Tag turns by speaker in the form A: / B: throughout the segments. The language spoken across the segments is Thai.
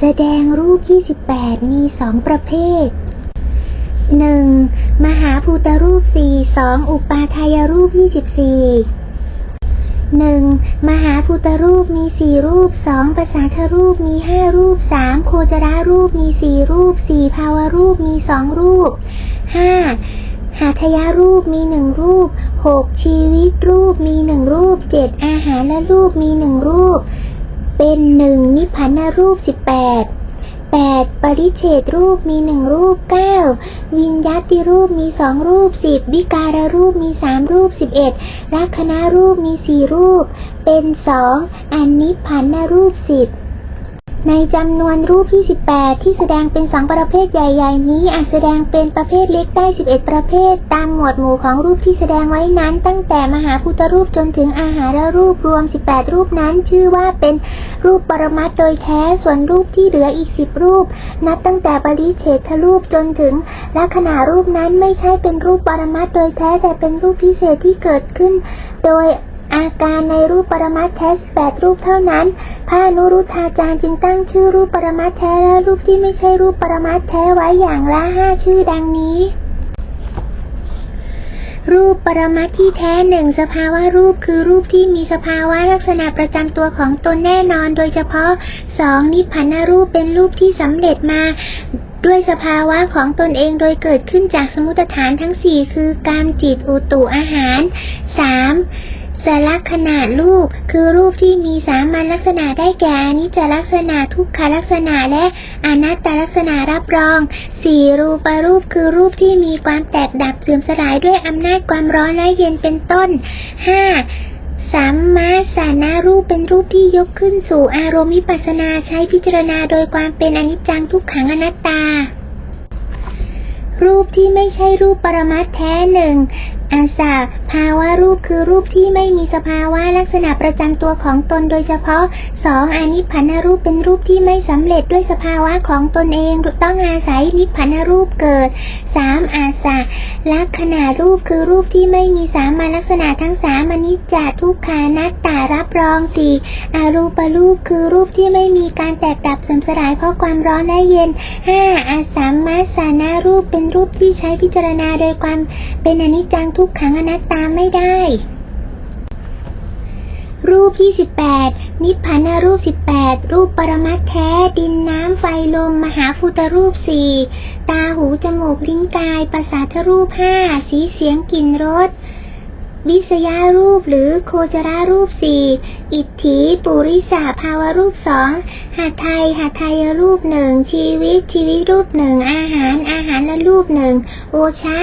A: แสดงรูป 28 มีสองประเภท 1. มหาภูตรูป 4 2. อุปาทายรูป 24 1. มหาภูตรูปมีสี่รูป 2. ประสาทรูปมีห้ารูป 3. โคจรารูปมีสี่รูป 4. ภาวรูปมีสองรูป 5. หาทยารูปมีหนึ่งรูป 6. ชีวิตรูปมีหนึ่งรูป 7. อาหารและรูปมีหนึ่งรูป เป็นหนึ่งนิพพานรูป18 8. ปริเฉดรูปมีหนึ่งรูป 9. วิญญาติรูปมีสองรูป 10. วิการรูปมีสามรูป 11. รักคณะรูปมีสี่รูป เป็นสองอันนิพพานรูป10 ในจำนวนรูปที่ 18 ที่แสดงเป็นสองประเภทใหญ่ ๆ นี้อาจแสดงเป็นประเภทเล็กได้ 11 ประเภท ตามหมวดหมู่ของรูปที่แสดงไว้นั้น ตั้งแต่มหาพุทธรูปจนถึงอาหารรูปรวม 18 รูปนั้น ชื่อว่าเป็นรูปปรมัตโดยแท้ส่วนรูปที่เหลืออีก 10 รูป นับตั้งแต่ปริเฉทรูปจนถึงลักษณะรูปนั้นไม่ใช่เป็นรูปปรมัตโดยแท้แต่เป็นรูปพิเศษที่เกิดขึ้น โดย อาการในรูปปรมัตถ์แท้8รูปเท่านั้น พระนุรุทธาจารย์จึงตั้งชื่อรูปปรมัตถ์แท้และรูปที่ไม่ใช่รูปปรมัตถ์แท้ไว้อย่างละห้าชื่อดังนี้ รูปปรมัตถ์ที่แท้หนึ่งสภาวะรูปคือรูปที่มีสภาวะลักษณะประจำตัวของตนแน่นอนโดยเฉพาะ 2. นิพพานรูปเป็นรูปที่สำเร็จมาด้วยสภาวะของตนเองโดยเกิดขึ้นจากสมุตฐานทั้ง 4 คือกามจิตอุตุอาหาร 3. สลักขนาดรูป คือรูปที่มีสามัญลักษณะได้แก่อนิจจลักษณะทุกขลักษณะและอนัตตลักษณะรับรอง 4. รูปรูปคือรูปที่มีความแตกดับเสื่อมสลายด้วยอำนาจความร้อนและเย็นเป็นต้น 5. สัมมาสานารูปเป็นรูปที่ยกขึ้นสู่อารมณ์วิปัสสนาใช้พิจารณาโดยความเป็นอนิจจังทุกขังอนัตตา รูปที่ไม่ใช่รูปปรมัตแท้หนึ่งอาสาาวะรูปคือรูปที่ไม่มีสภาวะลักษณะประจำตัวของตนโดยเฉพาะ 2. อานิพพานรูปเป็นรูปที่ไม่สำเร็จด้วยสภาวะของตนเองต้องอาศัยนิพพานรูปเกิด 3. อาสาลักษณะรูปคือรูปที่ไม่มีสามัญลักษณะทั้งสามนิจจทุกขานัตตารับรอง 4. อารูปรูปคือรูปที่ไม่มีการแตกดับเสื่อมสลายเพราะความร้อนและเย็น 5. อาสามัสสานารูปเป็นรูปที่ใช้พิจารณาโดยความเป็นอนิจจังทุกขังอนัตตาไม่ได้ รูป 28 นิพพานรูป 18 รูปปรมัตแท้ ดินน้ำไฟลม มหาภูตรูป4ตาหู จมูก ลิ้นกายประสาทรูป5สีเสียงกลิ่นรสวิสยารูปหรือโคจรารูป4อิทธิปุริสาภาวรูป2หาไทยหาไทยรูป1ชีวิตชีวิตรูป1อาหารอาหารและรูป1โอชะ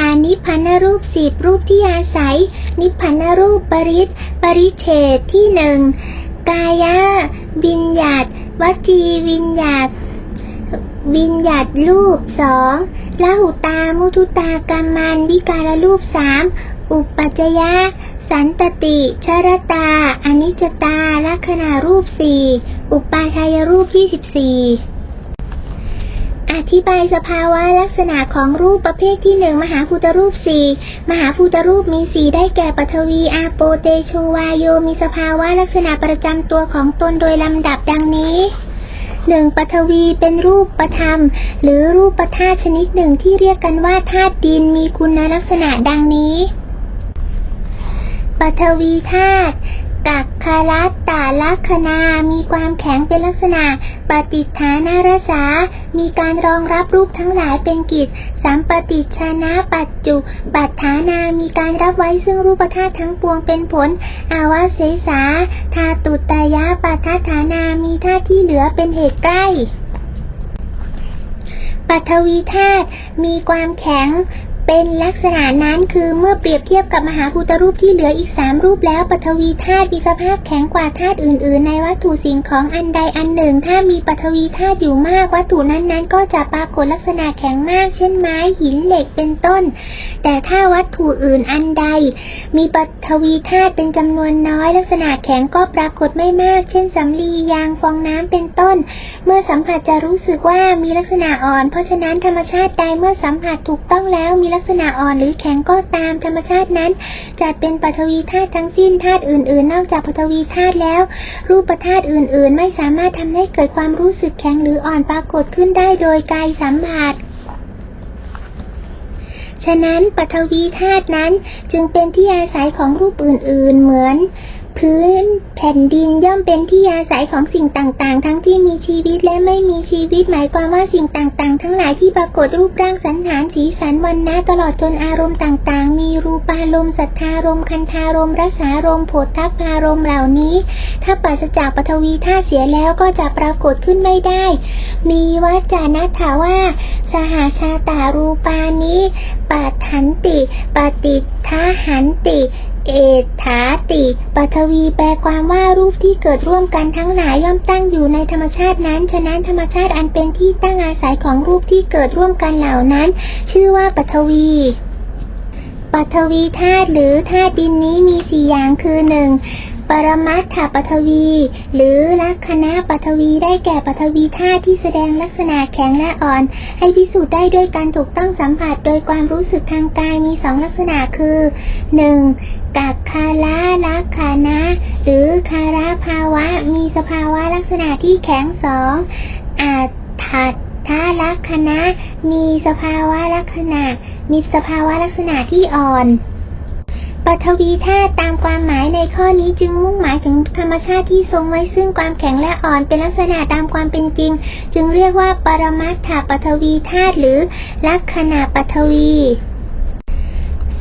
A: อา นิพพานรูปสิบรูปที่อาศัย นิพพานรูปปริตปริเฉดที่หนึ่งกายะวิญญาตวจีวิญญาตวิญญาตรูปสองละหุตามุทุตากรรมันวิการรูปสามอุปัจยะ สันตติชรตา อนิจจตาลักขณารูปสี่อุปาทายรูปยี่สิบสี่ อธิบายสภาวะลักษณะของรูปประเภทที่หนึ่งมหาภูตรูปสี่มหาภูตรูปมีสีได้แก่ปฐวีอาโปเตโชวาโยมีสภาวะลักษณะประจำตัวของตนโดยลำดับดังนี้หนึ่งปฐวีเป็นรูปประธรรม หรือรูปประธาชนิดหนึ่งที่เรียกกันว่าธาตุดินมีคุณลักษณะดังนี้ปฐวีธาตุกักคารัตตาลักษณามีความแข็งเป็นลักษณะ ปฏิฐานารสา มีการรองรับรูปทั้งหลายเป็นกิจ สัมปติชนะปัจจุ ปัฏฐานา มีการรับไว้ซึ่งรูปธาตุทั้งปวงเป็นผล อาวาเสสาธาตุตายะปัฏฐานา มีธาตุที่เหลือเป็นเหตุใกล้ปัทวีธาตุมีความแข็ง เป็นลักษณะนั้นคือเมื่อเปรียบเทียบกับมหาภูตรูปที่เหลืออีกสามรูปแล้วปฐวีธาตุมีสภาพแข็งกว่าธาตุอื่น ๆ ในวัตถุสิ่งของอันใดอันหนึ่ง ถ้ามีปฐวีธาตุอยู่มากวัตถุนั้นๆ ก็จะปรากฏลักษณะแข็งมาก เช่นไม้หินเหล็กเป็นต้น แต่ถ้าวัตถุอื่นอันใด มีปฐวีธาตุเป็นจำนวนน้อย ลักษณะแข็งก็ปรากฏไม่มาก เช่นสำลียางฟองน้ำเป็นต้น เมื่อสัมผัสจะรู้สึกว่ามีลักษณะอ่อน เพราะฉะนั้นธรรมชาติใดเมื่อสัมผัสถูกต้องแล้วมีลักษณะอ่อนหรือแข็งก็ตามธรรมชาตินั้นจัดเป็นปฐวีธาตุทั้งสิ้นธาตุอื่น ๆ นอกจากปฐวีธาตุแล้ว รูปธาตุอื่น ๆ ไม่สามารถทำให้เกิดความรู้สึกแข็งหรืออ่อนปรากฏขึ้นได้โดยกายสัมผัสฉะนั้นปฐวีธาตุนั้นจึงเป็นที่อาศัยของรูปอื่น ๆ เหมือน พื้น แผ่นดินย่อมเป็นที่อาศัยของสิ่งต่างๆ ทั้งที่มีชีวิตและไม่มีชีวิตหมายความว่าสิ่งต่างๆ ทั้งหลายที่ปรากฏรูปร่างสันฐานสีสันวันนะตลอดจนอารมณ์ต่างๆ มีรูปารมณ์สัทธารมณ์คันธารมณ์รสารมณ์โผฏฐัพพารมณ์เหล่านี้ ถ้าปราศจากปฐวีธาเสียแล้วก็จะปรากฏขึ้นไม่ได้ มีวจานัถาว่า สหาชาตารูปานิปัฏฐันติ ปฏิทหันติ ทวีแปลความว่ารูปที่เกิดร่วมกันทั้งหลายย่อมตั้งอยู่ในธรรมชาตินั้น ฉะนั้นธรรมชาติอันเป็นที่ตั้งอาศัยของรูปที่เกิดร่วมกันเหล่านั้น ชื่อว่าปัทวีปัทวีธาตุหรือธาตุดินนี้มีสี่อย่างคือหนึ่งปรมัตถปัทวี หรือลักษณะปัทวีได้แก่ปัทวีธาตุที่แสดงลักษณะแข็งและอ่อน ให้พิสูจน์ได้ด้วยการถูกต้องสัมผัสโดยความรู้สึกทางกายมีสองลักษณะคือ 1. กักคาระลักขา หรือคาราภาวะมีสภาวะลักษณะที่แข็งสองอาถัดทาลักขณะมีสภาวะลักษณะ มีสภาวะลักษณะที่อ่อนปัทวีธาตุตามความหมายในข้อนี้จึงมุ่งหมายถึงธรรมชาติที่ทรงไว้ซึ่งความแข็งและอ่อนเป็นลักษณะตามความเป็นจริง จึงเรียกว่าปรมัตถปัทวีธาตุหรือลักขณะปัทวี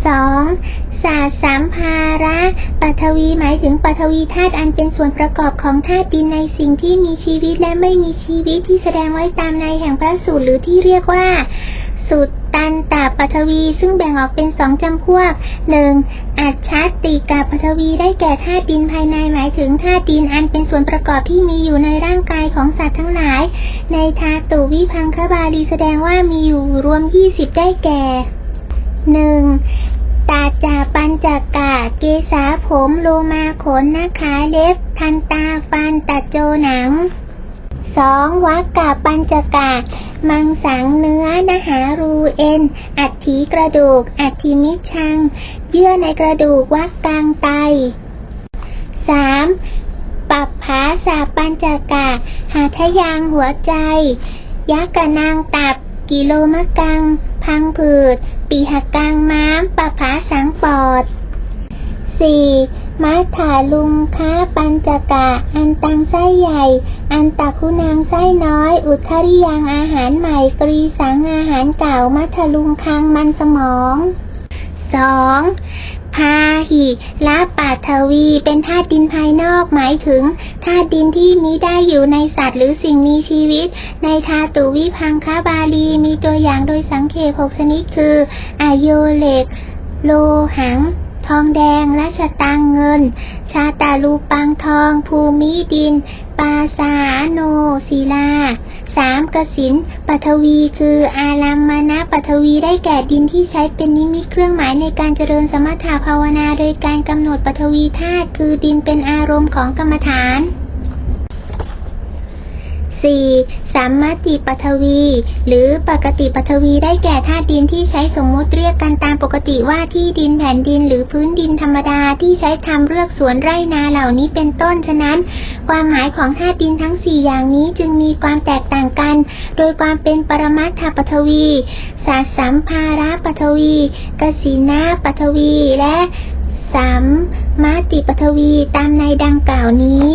A: 2. ศาสตร์สามภาระปัทวีหมายถึงปัทวีธาตุอันเป็นส่วนประกอบของธาตุดินในสิ่งที่มีชีวิตและไม่มีชีวิตที่แสดงไว้ตามในแห่งพระสูตรหรือที่เรียกว่า สุตตันตปัทวีซึ่งแบ่งออกเป็นสองจำพวก 1. อัจฉติกาปัทวีได้แก่ธาตุดินภายในหมายถึงธาตุดินอันเป็นส่วนประกอบที่มีอยู่ในร่างกายของสัตว์ทั้งหลาย ในธาตุวิพังคบาลีแสดงว่ามีอยู่รวม 20 ได้แก่ 1. ตาจาปัญจกะเกษาผมโลมาขนนาขาเล็บ ทันตาฟันตัดโจหนัง 2. วักกะปัญจกะมังสังเนื้อนหารูเอ็น อัฐิกระดูก อัฐิมิชัง เยื่อในกระดูกวักกลางไต 3. ปัปภาสาปัญจกะหาทยางหัวใจ ยักกะนางตับ กิโลมะกัง พังผืด ปีหกังม้ามาสังปอด 4. มัทธาลุงค้าปัญจกะ อันตังไส้ใหญ่ อันตักคุณางไส้น้อย อุทธริยังอาหารใหม่กรีสังอาหารเก่ามัทธลุงคังมันสมอง 2. พาหิละปัทวีเป็นธาตุดินภายนอกหมายถึงธาตุดินที่มีได้อยู่ในสัตว์หรือสิ่งมีชีวิต ในธาตุวิพังคบาลีมีตัวอย่างโดยสังเขปหกชนิดคืออายโยเหล็ก โลหัง องแดงและชะตังเงิน ชาตาลูปังทอง ภูมิดิน ปาสาโนศิลาสามกสินปัทวีคืออารัมมนาปัทวีได้แก่ดินที่ใช้เป็นนิมิตเครื่องหมายในการเจริญสมถะภาวนา โดยการกำหนดปัทวีธาตุคือดินเป็นอารมณ์ของกรรมฐาน 4. สามมติปัทวี หรือปกติปัทวีได้แก่ธาตุดินที่ใช้สมมุติเรียกกันตามปกติว่าที่ดินแผ่นดินหรือพื้นดินธรรมดาที่ใช้ทำเรือกสวนไร่นาเหล่านี้เป็นต้นฉะนั้น ความหมายของธาตุดินทั้ง 4 อย่างนี้จึงมีความแตกต่างกัน โดยความเป็นปรมัตถปัทวีสาสัมภาระปัทวีกสินาปัทวีและสัมมาติปัทวีตามในดังกล่าวนี้